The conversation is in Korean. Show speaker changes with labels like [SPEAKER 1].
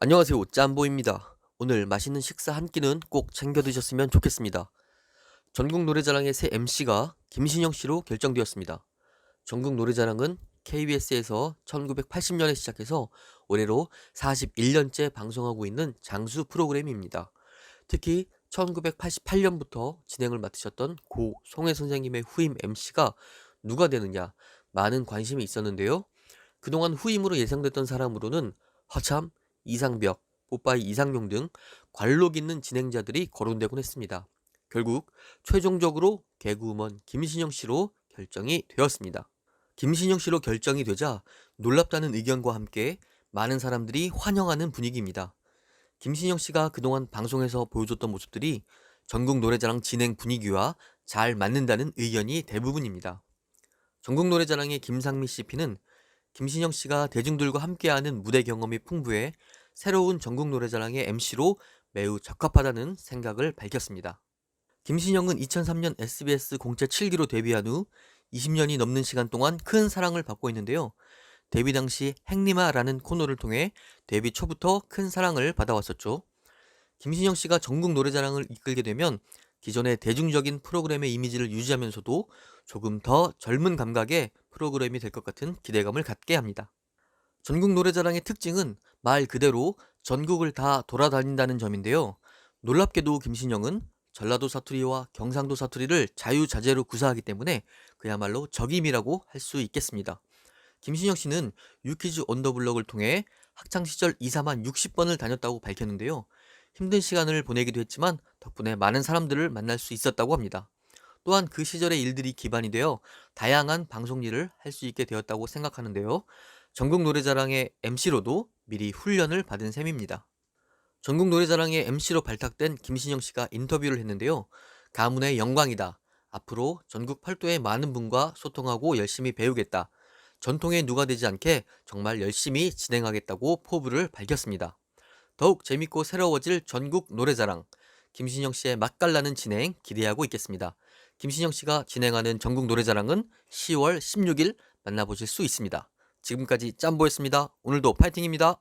[SPEAKER 1] 안녕하세요. 짬보입니다. 오늘 맛있는 식사 한 끼는 꼭 챙겨 드셨으면 좋겠습니다. 전국 노래자랑의 새 MC가 김신영 씨로 결정되었습니다. 전국 노래자랑은 KBS에서 1980년에 시작해서 올해로 41년째 방송하고 있는 장수 프로그램입니다. 특히 1988년부터 진행을 맡으셨던 고 송혜 선생님의 후임 MC가 누가 되느냐 많은 관심이 있었는데요. 그동안 후임으로 예상됐던 사람으로는 허참, 이상벽, 뽀빠이 이상용 등 관록 있는 진행자들이 거론되곤 했습니다. 결국 최종적으로 개그우먼 김신영 씨로 결정이 되었습니다. 김신영 씨로 결정이 되자 놀랍다는 의견과 함께 많은 사람들이 환영하는 분위기입니다. 김신영 씨가 그동안 방송에서 보여줬던 모습들이 전국 노래자랑 진행 분위기와 잘 맞는다는 의견이 대부분입니다. 전국 노래자랑의 김상미 CP는 김신영 씨가 대중들과 함께하는 무대 경험이 풍부해 새로운 전국 노래자랑의 MC로 매우 적합하다는 생각을 밝혔습니다. 김신영은 2003년 SBS 공채 7기로 데뷔한 후 20년이 넘는 시간 동안 큰 사랑을 받고 있는데요. 데뷔 당시 행리마라는 코너를 통해 데뷔 초부터 큰 사랑을 받아왔었죠. 김신영 씨가 전국 노래자랑을 이끌게 되면 기존의 대중적인 프로그램의 이미지를 유지하면서도 조금 더 젊은 감각의 프로그램이 될 것 같은 기대감을 갖게 합니다. 전국 노래자랑의 특징은 말 그대로 전국을 다 돌아다닌다는 점인데요. 놀랍게도 김신영은 전라도 사투리와 경상도 사투리를 자유자재로 구사하기 때문에 그야말로 적임이라고 할 수 있겠습니다. 김신영 씨는 유키즈 언더블럭을 통해 학창시절 2, 3만 60번을 다녔다고 밝혔는데요. 힘든 시간을 보내기도 했지만 덕분에 많은 사람들을 만날 수 있었다고 합니다. 또한 그 시절의 일들이 기반이 되어 다양한 방송 일을 할 수 있게 되었다고 생각하는데요. 전국 노래자랑의 MC로도 미리 훈련을 받은 셈입니다. 전국 노래자랑의 MC로 발탁된 김신영 씨가 인터뷰를 했는데요. 가문의 영광이다. 앞으로 전국 팔도의 많은 분과 소통하고 열심히 배우겠다. 전통에 누가 되지 않게 정말 열심히 진행하겠다고 포부를 밝혔습니다. 더욱 재밌고 새로워질 전국 노래자랑. 김신영 씨의 맛깔나는 진행 기대하고 있겠습니다. 김신영 씨가 진행하는 전국 노래자랑은 10월 16일 만나보실 수 있습니다. 지금까지 짬보였습니다. 오늘도 파이팅입니다.